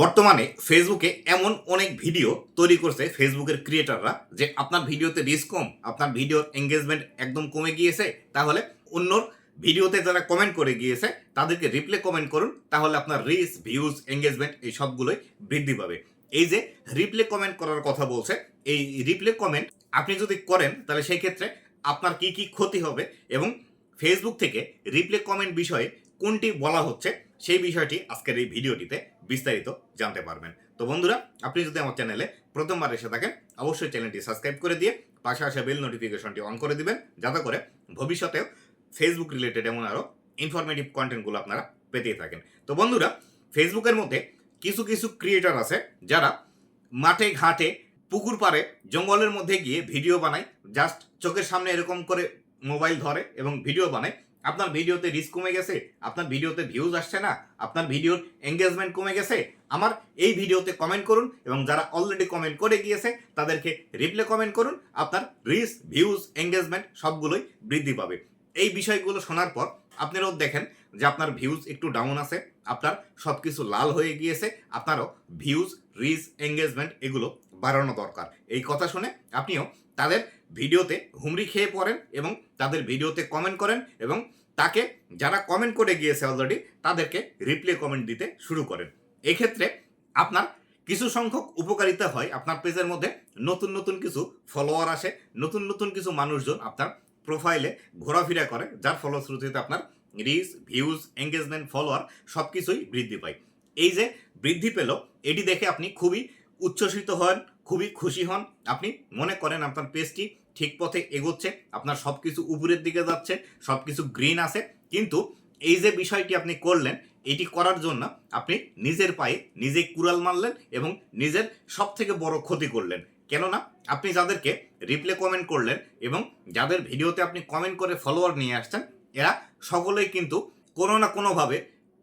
বর্তমানে ফেসবুকে এমন অনেক ভিডিও তৈরি করছে ফেসবুকের ক্রিয়েটাররা যে আপনার ভিডিওতে রিচ কম, আপনার ভিডিওর এঙ্গেজমেন্ট একদম কমে গিয়েছে, তাহলে অন্যর ভিডিওতে যারা কমেন্ট করে গিয়েছে, তাদেরকে রিপ্লে কমেন্ট করুন, তাহলে আপনার রিচ ভিউজ এঙ্গেজমেন্ট এই সবগুলোই বৃদ্ধি পাবে। এই যে রিপ্লে কমেন্ট করার কথা বলছে, এই রিপ্লে কমেন্ট আপনি যদি করেন, তাহলে সেই ক্ষেত্রে আপনার কি কি ক্ষতি হবে এবং ফেসবুক থেকে রিপ্লে কমেন্ট বিষয়ে কোনটি বলা হচ্ছে সেই বিষয়টি আজকের এই ভিডিওটিতে বিস্তারিত জানতে পারবেন। তো বন্ধুরা, আপনি যদি আমার চ্যানেলে প্রথমবার এসে থাকেন, অবশ্যই চ্যানেলটি সাবস্ক্রাইব করে দিয়ে পাশে আসা বেল নোটিফিকেশনটি অন করে দিবেন, যাতে করে ভবিষ্যতেও ফেসবুক রিলেটেড এমন আরও ইনফরমেটিভ কন্টেন্টগুলো আপনারা পেতেই থাকেন। তো বন্ধুরা ফেসবুকের মধ্যে কিছু কিছু ক্রিয়েটার আছে যারা মাঠে, ঘাটে, পুকুর পাড়ে, জঙ্গলের মধ্যে গিয়ে ভিডিও বানায় জাস্ট চোখের সামনে এরকম করে মোবাইল ধরে এবং ভিডিও বানায় আপনার ভিডিওতে রিস্ক কমে গেছে, আপনার ভিডিওতে ভিউজ আসছে না, আপনার ভিডিওর এঙ্গেজমেন্ট কমে গেছে, আমার এই ভিডিওতে কমেন্ট করুন এবং যারা অলরেডি কমেন্ট করে গিয়েছে, তাদেরকে রিপ্লে কমেন্ট করুন, আপনার রিস ভিউজ এঙ্গেজমেন্ট সবগুলোই বৃদ্ধি পাবে। এই বিষয়গুলো শোনার পর আপনারাও দেখেন যে আপনার ভিউজ একটু ডাউন আছে, আপনার সব কিছু লাল হয়ে গিয়েছে, আপনারও ভিউজ রিচ এঙ্গেজমেন্ট এগুলো বাড়ানো দরকার। এই কথা শুনে আপনিও তাদের ভিডিওতে হুমড়ি খেয়ে পড়েন এবং তাদের ভিডিওতে কমেন্ট করেন এবং তাকে যারা কমেন্ট করে গিয়েছে অলরেডি তাদেরকে রিপ্লে কমেন্ট দিতে শুরু করেন। এক্ষেত্রে আপনার কিছু সংখ্যক উপকারিতা হয়। আপনার পেজের মধ্যে নতুন নতুন কিছু ফলোয়ার আসে, নতুন নতুন কিছু মানুষজন আপনার প্রোফাইলে ঘোরাফেরা করে, যার ফলশ্রুতিতে আপনার রিচ ভিউজ এঙ্গেজমেন্ট ফলোয়ার সব কিছুই বৃদ্ধি পায়। এই যে বৃদ্ধি পেল, এটি দেখে আপনি খুবই উচ্ছ্বসিত হন খুবই খুশি হন। আপনি মনে করেন আপনার পেজটি ঠিক পথে এগোচ্ছে, আপনার সব কিছু উপরের দিকে যাচ্ছে সব কিছু গ্রিন আছে। কিন্তু এই যে বিষয়টি আপনি করলেন, এটি করার জন্য আপনি নিজের পায়ে নিজেই কুড়াল মারলেন এবং নিজের সব থেকে বড় ক্ষতি করলেন। কেননা আপনি যাদেরকে রিপ্লে কমেন্ট করলেন এবং যাদের ভিডিওতে আপনি কমেন্ট করে ফলোয়ার নিয়ে আসছেন, এরা সকলেই কিন্তু কোনো না কোনোভাবে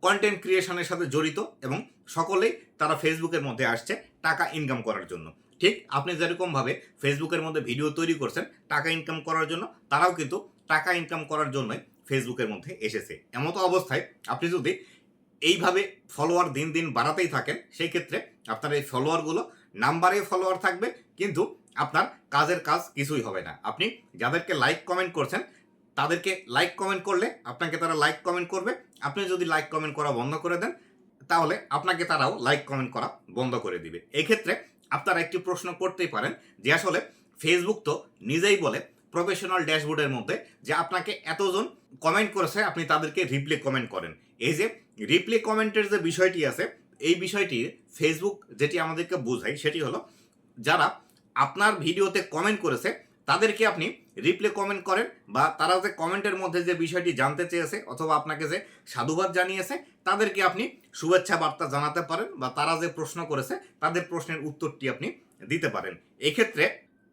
কন্টেন্ট ক্রিয়েশনের সাথে জড়িত এবং সকলেই তারা ফেসবুকের মধ্যে আসছে টাকা ইনকাম করার জন্য। ঠিক আপনি যেরকমভাবে ফেসবুকের মধ্যে ভিডিও তৈরি করছেন, টাকা ইনকাম করার জন্য, তারাও কিন্তু টাকা ইনকাম করার জন্যই ফেসবুকের মধ্যে এসেছে। এমতো অবস্থায় আপনি যদি এইভাবে ফলোয়ার দিন দিন বাড়াতেই থাকেন, সেই ক্ষেত্রে আপনার এই ফলোয়ারগুলো নাম্বারে ফলোয়ার থাকবে, কিন্তু আপনার কাজের কাজ কিছুই হবে না। আপনি যাদেরকে লাইক কমেন্ট করছেন, তাদেরকে লাইক কমেন্ট করলে আপনাকে তারা লাইক কমেন্ট করবে। আপনি যদি লাইক কমেন্ট করা বন্ধ করে দেন, তাহলে আপনাকে তারাও লাইক কমেন্ট করা বন্ধ করে দিবে। এক্ষেত্রে আপনারা একটি প্রশ্ন করতেই পারেন যে আসলে ফেসবুক তো নিজেই বলে প্রফেশনাল ড্যাশবোর্ডের মধ্যে যে আপনাকে এতজন কমেন্ট করেছে, আপনি তাদেরকে রিপ্লে কমেন্ট করেন। এই যে রিপ্লে কমেন্টের যে বিষয়টি আছে, এই বিষয়টি ফেসবুক যেটি আমাদেরকে বোঝায়, সেটি হলো যারা আপনার ভিডিওতে কমেন্ট করেছে, তাদেরকে আপনি রিপ্লে কমেন্ট করেন বা তারা যে কমেন্টের মধ্যে যে বিষয়টি জানতে চেয়েছে অথবা আপনাকে যে সাধুবাদ জানিয়েছে, তাদেরকে আপনি শুভেচ্ছা বার্তা জানাতে পারেন বা তারা যে প্রশ্ন করেছে, তাদের প্রশ্নের উত্তরটি আপনি দিতে পারেন। এক্ষেত্রে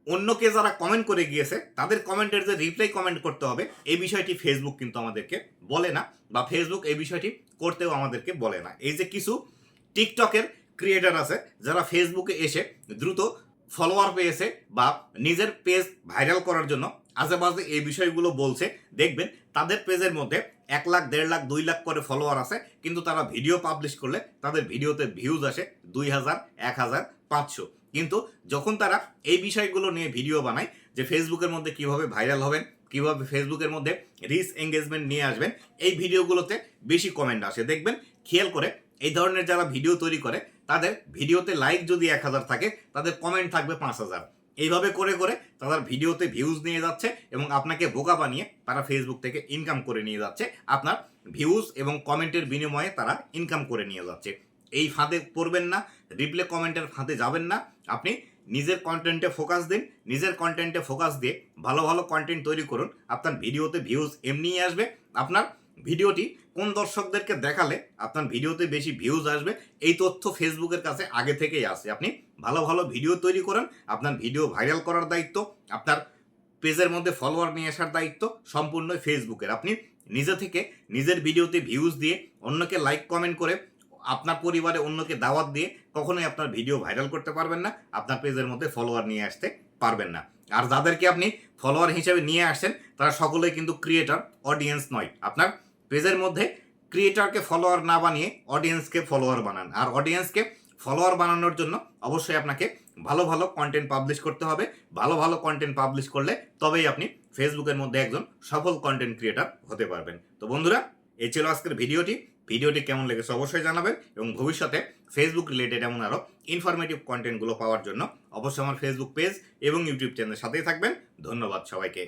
অন্যকে যারা কমেন্ট করে গিয়েছে, তাদের কমেন্টের যে রিপ্লাই কমেন্ট করতে হবে, এই বিষয়টি ফেসবুক কিন্তু আমাদেরকে বলে না বা ফেসবুক এই বিষয়টি করতেও আমাদেরকে বলে না। এই যে কিছু টিকটকের ক্রিয়েটার আছে, যারা ফেসবুকে এসে দ্রুত ফলোয়ার পেয়েছে বা নিজের পেজ ভাইরাল করার জন্য আশেপাশে এই বিষয়গুলো বলছে, দেখবেন তাদের পেজের মধ্যে এক লাখ, দেড় লাখ, দুই লাখ করে ফলোয়ার আছে, কিন্তু তারা ভিডিও পাবলিশ করলে তাদের ভিডিওতে ভিউজ আসে দুই হাজার, এক হাজার, পাঁচশো। কিন্তু যখন তারা এই বিষয়গুলো নিয়ে ভিডিও বানায় যে ফেসবুকের মধ্যে কীভাবে ভাইরাল হবেন, কীভাবে ফেসবুকের মধ্যে রিচ এঙ্গেজমেন্ট নিয়ে আসবেন, এই ভিডিওগুলোতে বেশি কমেন্ট আসে। দেখবেন, খেয়াল করে এই ধরনের যারা ভিডিও তৈরি করে তাদের ভিডিওতে লাইক যদি এক হাজার থাকে, তাদের কমেন্ট থাকবে পাঁচ হাজার। এইভাবে করে করে তাদের ভিডিওতে ভিউজ নিয়ে যাচ্ছে এবং আপনাকে বোকা বানিয়ে তারা ফেসবুক থেকে ইনকাম করে নিয়ে যাচ্ছে। আপনার ভিউজ এবং কমেন্টের বিনিময়ে তারা ইনকাম করে নিয়ে যাচ্ছে। এই ফাঁদে পড়বেন না রিপ্লে কমেন্টের ফাঁদে যাবেন না। আপনি নিজের কন্টেন্টে ফোকাস দিন, নিজের কন্টেন্টে ফোকাস দিয়ে ভালো ভালো কন্টেন্ট তৈরি করুন। আপনার ভিডিওতে ভিউজ এমনিই আসবে। আপনার ভিডিওটি কোন দর্শকদেরকে দেখালে আপনার ভিডিওতে বেশি ভিউজ আসবে, এই তথ্য ফেসবুকের কাছে আগে থেকেই আসে আপনি ভালো ভালো ভিডিও তৈরি করেন, আপনার ভিডিও ভাইরাল করার দায়িত্ব, আপনার পেজের মধ্যে ফলোয়ার নিয়ে আসার দায়িত্ব সম্পূর্ণ ফেসবুকের। আপনি নিজে থেকে নিজের ভিডিওতে ভিউজ দিয়ে অন্যকে লাইক কমেন্ট করে আপনার পরিবারে অন্যকে দাওয়াত দিয়ে কখনোই আপনার ভিডিও ভাইরাল করতে পারবেন না, আপনার পেজের মধ্যে ফলোয়ার নিয়ে আসতে পারবেন না। আর যাদেরকে আপনি ফলোয়ার হিসেবে নিয়ে আসছেন তারা সকলেই কিন্তু ক্রিয়েটার অডিয়েন্স নয়। আপনার পেজের মধ্যে ক্রিয়েটারকে ফলোয়ার না বানিয়ে অডিয়েন্সকে ফলোয়ার বানান। আর অডিয়েন্সকে ফলোয়ার বানানোর জন্য অবশ্যই আপনাকে ভালো ভালো কন্টেন্ট পাবলিশ করতে হবে। ভালো ভালো কন্টেন্ট পাবলিশ করলে তবেই আপনি ফেসবুকের মধ্যে একজন সফল কন্টেন্ট ক্রিয়েটার হতে পারবেন। তো বন্ধুরা, এই ছিল আজকের ভিডিওটি। ভিডিওটি কেমন লেগেছে অবশ্যই জানাবেন এবং ভবিষ্যতে ফেসবুক রিলেটেড এমন আরও ইনফরমেটিভ কন্টেন্টগুলো পাওয়ার জন্য অবশ্যই আমার ফেসবুক পেজ এবং ইউটিউব চ্যানেলের সাথেই থাকবেন। ধন্যবাদ সবাইকে।